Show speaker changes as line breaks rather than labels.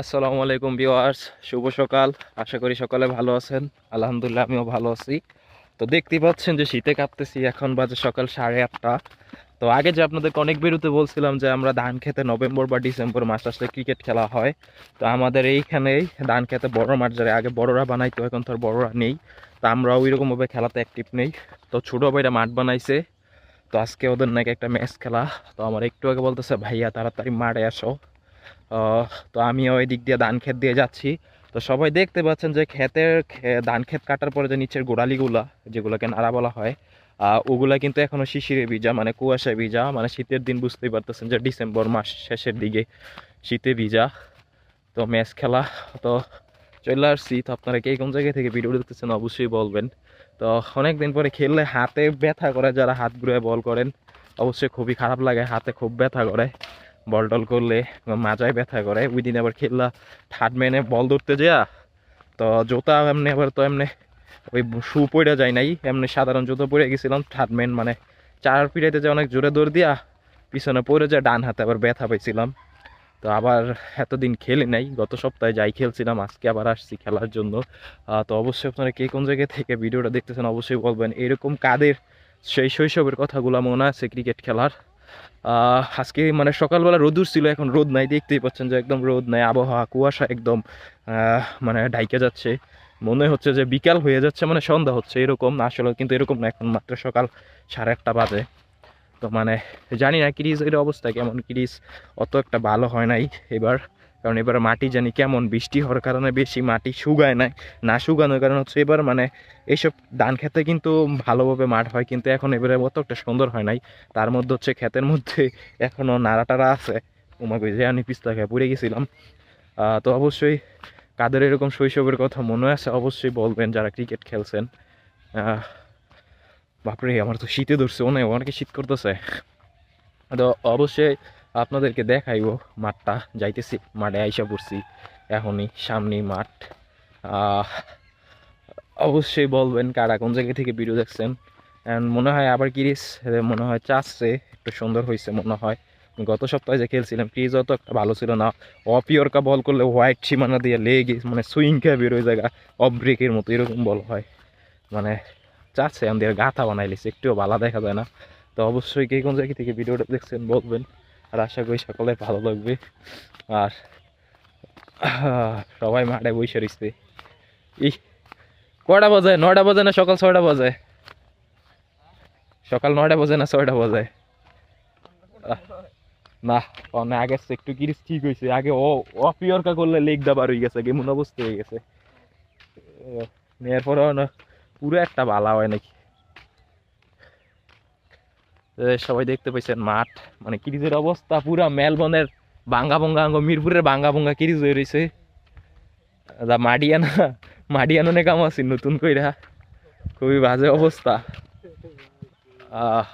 আসসালামু আলাইকুম ভিউয়ার্স, শুভ সকাল। আশা করি সকালে ভালো আছেন। আলহামদুলিল্লাহ, আমিও ভালো আছি। তো দেখতে পাচ্ছেন যে শীতে কাঁপতেছি, এখন বাজে সকাল সাড়ে আটটা। তো আগে যে আপনাদেরকে অনেক বেরোতে বলছিলাম যে আমরা ধান খেতে নভেম্বর বা ডিসেম্বর মাস আসলে ক্রিকেট খেলা হয়। তো আমাদের এইখানেই ধান খেতে বড় মাঠ যারা আগে বড়রা বানাইতো, এখন আর বড়রা নেই। তো আমরা ওই রকমভাবে খেলাতে অ্যাক্টিভ নেই। তো ছোটো ভাইরা মাঠ বানাইছে। তো আজকে ওদের নাকি একটা ম্যাচ খেলা। তো আমার একটু আগে বলতেছে, ভাইয়া, তাড়াতাড়ি মাঠে আসো। তো আমিও ওই দিক দিয়ে ধান ক্ষেত দিয়ে যাচ্ছি। তো সবাই দেখতে পাচ্ছেন যে ক্ষেতের ধান ক্ষেত কাটার পরে যে নিচের গোড়ালিগুলা, যেগুলোকে নাড়া বলা হয় ওগুলা কিন্তু এখনও শিশিরে ভিজা মানে কুয়াশায় ভিজা মানে শীতের দিন বুঝতেই পারতেছেন যে ডিসেম্বর মাস শেষের দিকে শীতে ভিজা। তো ম্যাচ খেলা, তো চলে আসছি। তো আপনারা কে কোন জায়গা থেকে ভিডিও দেখতেছেন অবশ্যই বলবেন। তো অনেক দিন পরে খেললে হাতে ব্যথা করে, যারা হাত ঘুরে বল করেন, অবশ্যই খুবই খারাপ লাগে, হাতে খুব ব্যথা করে। বল টল করলে মাজায় ব্যথা করে। ওই দিন আবার খেললা, ঠাট মেনে বল ধরতে যা তো জোতা এমনি আবার তো এমনি ওই শু পড়ে যায় নাই, এমনি সাধারণ জুতো পরে গেছিলাম, ঠাট মেন মানে চার পিড়াইতে যে অনেক জোরে দৌড় দিয়া পিছনে পড়ে যায়, ডান হাতে আবার ব্যথা পাইছিলাম। তো আবার এতদিন খেলি নাই, গত সপ্তাহে যাই খেলছিলাম, আজকে আবার আসছি খেলার জন্য। তো অবশ্যই আপনারা কে কোন জায়গা থেকে ভিডিওটা দেখতেছেন অবশ্যই বলবেন। এরকম কাদের সেই শৈশবের কথাগুলো মনে আছে ক্রিকেট খেলার? আজকে মানে সকালবেলা রোদুর ছিল এখন রোদ নাই, দেখতেই পাচ্ছেন যে একদম রোদ নাই, আবহাওয়া কুয়াশা একদম মানে ডাইকে যাচ্ছে। মনে হচ্ছে যে বিকাল হয়ে যাচ্ছে মানে সন্ধ্যা হচ্ছে, এরকম না, আসলে কিন্তু এরকম না, এখন মাত্র সকাল সাড়ে আটটা বাজে। তো মানে জানি না ক্রিজ এর অবস্থা কেমন? ক্রিজ অত একটা ভালো হয় নাই, এবার কারণ এবার মাটি জানি কেমন, বৃষ্টি হওয়ার কারণে বেশি মাটি শুকায় নাই। না শুকানোর কারণ হচ্ছে এবার মানে এইসব ধান খেতে কিন্তু ভালোভাবে মাঠ হয়, কিন্তু এখন এবারে অত একটা সুন্দর হয় নাই। তার মধ্যে হচ্ছে ক্ষেতের মধ্যে এখনও নাড়া টাড়া আছে তোমাকে যে আমি পিস্তা খেয়ে পড়ে গেছিলাম। তো অবশ্যই কাদের এরকম শৈশবের কথা মনে আছে অবশ্যই বলবেন যারা ক্রিকেট খেলছেন। বাপরে, আমার তো শীতে ধরছে, অনেক, অনেকে শীত করতেছে। তো অবশ্যই আপনাদেরকে দেখাইবো মাঠটা। যাইতেছি, মাঠে আইসা পড়ছি। এখনই সামনেই মাঠ। অবশ্যই বলবেন কারা কোন জায়গা থেকে ভিডিও দেখছেন। And মনে হয় আবার কিরিস মনে হয় চাচ্ছে, একটু সুন্দর হয়েছে মনে হয়। গত সপ্তাহে যে খেলছিলাম ক্রিজ অত ভালো ছিল না। অপিওরকা বল করলে হোয়াইট সীমানা দিয়ে লেগে মানে সুইং খেয়ে বেরোয় জায়গা অফ ব্রেকের মতো এরকম বল হয়। মানে চাচ্ছে আমাদের গাথা বানাইলিছে একটুও ভালো দেখা যায় না। তো অবশ্যই কে কোন জায়গা থেকে ভিডিওটা দেখছেন বলবেন। আর আশা করি সকলে ভালো লাগবে আর সবাই মাঠে বসে রয়েছে ই কটা বাজে? নয়টা বাজে না সকাল ছয়টা বাজে? সকাল নয়টা বাজে না ছয়টা বাজে? আহ, না অনেক আগে একটু কিরিস ঠিক হয়েছে আগে ও অপিয়রকা করলে লেগ দাবার হয়ে গেছে কেমন অবস্থা হয়ে গেছে। আহ, নেওয়ার পরে না পুরো একটা বালা হয় নাকি? সবাই দেখতে পাইছেন মাঠ। মানে কিরিজের অবস্থা পুরা মেলবনের বাঙ্গা বঙ্গা মিরপুরের বাঙ্গা বঙ্গা কিরিজ হয়ে রয়েছে দা মাডিয়ানা, মাডিয়ানো নে কাম আছি নতুন কইরা। খুবই বাজে অবস্থা। আহ।